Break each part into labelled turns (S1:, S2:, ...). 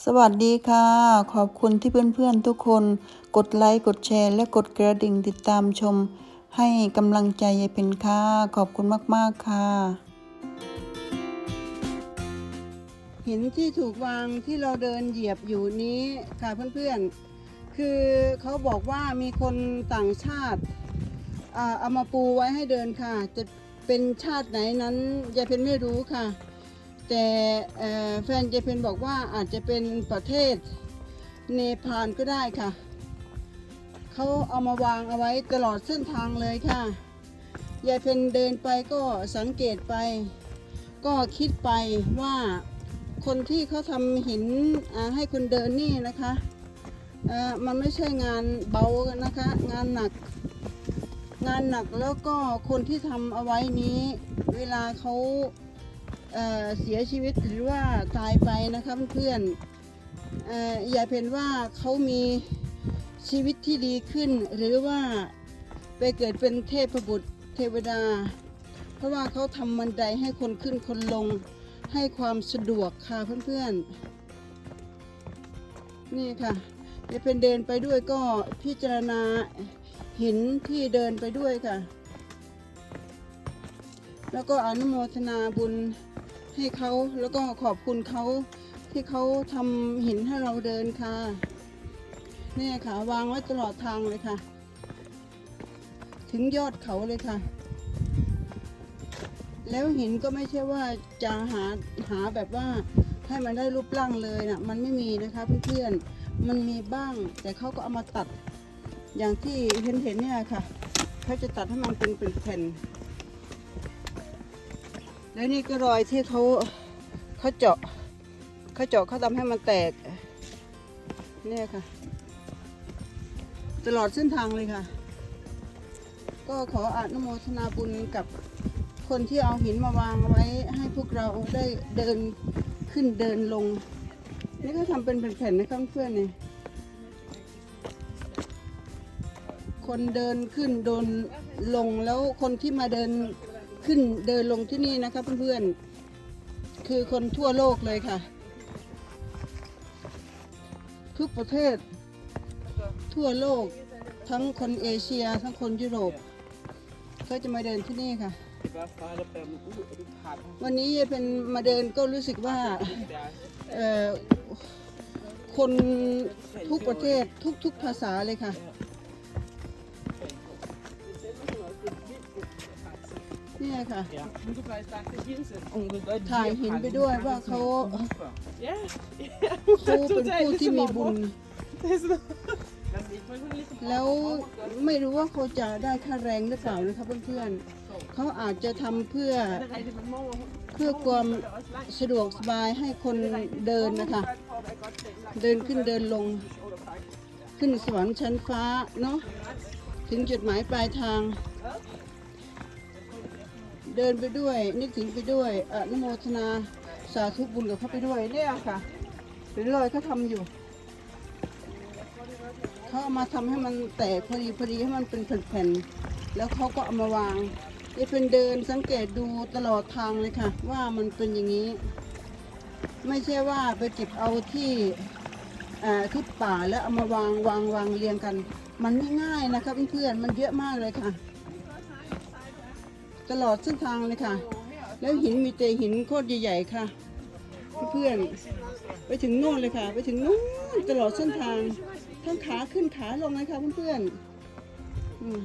S1: สวัสดีค่ะ ขอบคุณที่เพื่อนๆทุกคน กดไลค์กดแชร์ และกดกระดิ่งติดตามชม ให้กำลังใจยายเป็นค่ะ ขอบคุณมากๆค่ะหินที่ถูกวางที่เราเดินเหยียบอยู่นี้ค่ะเพื่อนๆ คือเขาบอกว่ามีคนต่างชาติเอามาปูไว้ให้เดินค่ะ จะเป็นชาติไหนนั้นยายเพนไม่รู้ค่ะ แต่แฟนยายเพนบอกว่าอาจจะเป็นประเทศเนปาลก็ได้ค่ะ เขาเอามาวางเอาไว้ตลอดเส้นทางเลยค่ะยายเพนเดินไปก็สังเกตไป ก็คิดไปว่าคนที่เขาทำหินให้คนเดินนี่นะคะมันไม่ใช่งานเบานะคะ งานหนัก งานหนักแล้วก็คนที่ทำเอาไว้นี้ เวลาเขา เสียชีวิตหรือว่าตายไปนะคะเพื่อนๆเอ่ออย่าเป็นว่าเขามีชีวิตที่ดีขึ้น หรือว่าไปเกิดเป็นเทพบุตรเทวดา เพราะว่าเขาทำบันไดให้คนขึ้นคนลงให้ความสะดวกค่ะเพื่อนๆ นี่ค่ะจะเป็นเดินไปด้วยก็พิจารณาหินที่เดินไปด้วยค่ะ แล้วก็อนุโมทนาบุญ ให้เขาแล้วก็ขอบคุณเขาที่เขาทำหินให้เราเดินค่ะนี่ค่ะ วางไว้ตลอดทางเลยค่ะ ถึงยอดเขาเลยค่ะ แล้วหินก็ไม่ใช่ว่าจะหาหาแบบว่าให้มันได้รูปร่างเลยนะมันไม่มีนะคะเพื่อนๆมันมีบ้าง แต่เขาก็เอามาตัดอย่างที่เห็นเห็นๆเนี่ยค่ะเขาจะตัดให้มันเป็นเป็นแผ่น แล้วนี่ก็รอยที่เขาเขาเจาะเขาเจาะเขาทำให้มันแตกเนี่ยค่ะ ตลอดเส้นทางเลยค่ะ ก็ขออนุโมทนาบุญกับคนที่เอาหินมาวางไว้ให้พวกเราได้เดินขึ้นเดินลง นี่ก็ทำเป็นแผ่นๆนะครับเพื่อนๆนี่คนเดินขึ้นเดินลงแล้วคนที่มาเดิน ขึ้นเดินลงที่นี่นะคะเพื่อนๆ คือคนทั่วโลกเลยค่ะ ทุกประเทศ ทั่วโลกทั้งคนเอเชีย ทั้งคนยุโรปก็จะมาเดินที่นี่ค่ะ วันนี้เป็นมาเดินก็รู้สึกว่าคนทุกประเทศทุกทุกภาษาเลยค่ะ เนี่ยค่ะ
S2: Ja. Moet ook wel eens laten zien zijn. Ongeveer
S1: ถ่ายหินไปด้วยว่าเขา
S2: Ja,
S1: เขาเป็นผู้ที่มีบุญ
S2: dat is dat. Dat is niet voor een lieve
S1: แล้วไม่รู้ว่าเขาจะได้ค่าแรงหรือเปล่านะคะเพื่อนๆเขาอาจจะทำเพื่อ
S2: Dan rijden we morgen
S1: เพื่อความสะดวกสบายให้คนเดินนะคะ เดินขึ้นเดินลง ขึ้นสวรรค์ชั้นฟ้าเนาะถึงจุดหมายปลายทาง เดินไปด้วย นึกถึงไปด้วยอนุโมทนาสาธุบุญกับเขาไปด้วยเนี่ยค่ะเป็นรอยเขาทำอยู่เขาเอามาทำให้มันแตกพอดีพอดีให้มันเป็นแผ่นๆแล้วเขาก็เอามาวางนี่เป็นเดินสังเกตดูตลอดทางเลยค่ะ ว่ามันเป็นอย่างนี้ ไม่ใช่ว่าไปเก็บเอาที่ที่ป่าแล้วเอามาวางวางวางเรียงกัน มันไม่ง่ายนะคะเพื่อนๆมันเยอะมากเลยค่ะ ตลอดเส้นทางเลยค่ะ แล้วหินมีแต่หินโคตรใหญ่ๆค่ะ เพื่อนๆไปถึงโน่นเลยค่ะ ไปถึงนู่นตลอดเส้นทาง ทั้งขาขึ้นขาลงเลยค่ะเพื่อนๆอืม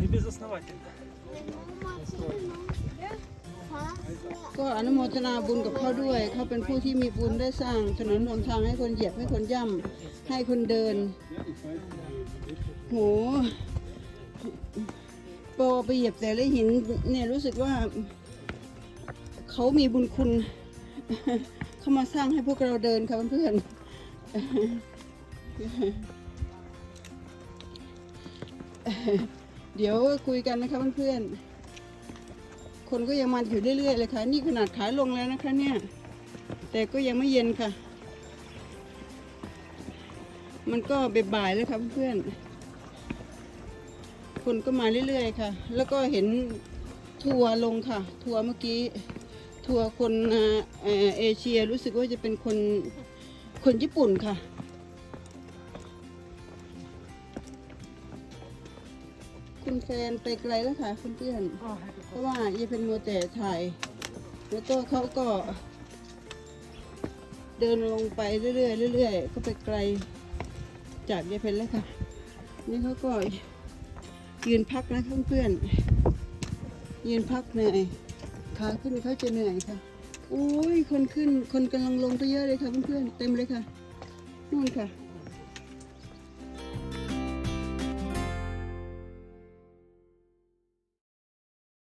S2: Не без основания.
S1: ก็อนุโมทนาบุญกับเขาด้วย เขาเป็นผู้ที่มีบุญได้สร้างถนนหนทางให้คนเหยียบให้คนย่ำให้คนเดิน โห พอไปเหยียบแต่ละหินเนี่ยรู้สึกว่าเขามีบุญคุณ เขามาสร้างให้พวกเราเดินค่ะเพื่อนเดี๋ยวคุยกันนะคะเพื่อนๆ คนก็ยังมาอยู่เรื่อยๆเลยค่ะ นี่ขนาดขายลงแล้วนะคะเนี่ย แต่ก็ยังไม่เย็นค่ะ มันก็บ่ายแล้วค่ะเพื่อนๆ คนก็มาเรื่อย ๆ ค่ะ แล้วก็เห็นทัวร์ลงค่ะ ทัวร์เมื่อกี้ ทัวร์คนเอเชียรู้สึกว่าจะเป็นคนคนญี่ปุ่นค่ะคุณแฟนไปไกลแล้วค่ะเพื่อนๆเพราะว่าเยเป็นโมวแต่ถ่าย แล้วก็เขาก็ เดินลงไปเรื่อยๆเรื่อยๆก็ไปไกลจากยายเพนแล้วค่ะ นี่เขาก็ ยืนพักนะเพื่อนๆยืนพักเหนื่อยขาขึ้นเขาจะเหนื่อยค่ะโอ้ยคนขึ้นคนกำลังลงไปเยอะเลยค่ะเพื่อนๆเต็มเลยค่ะนู่นค่ะ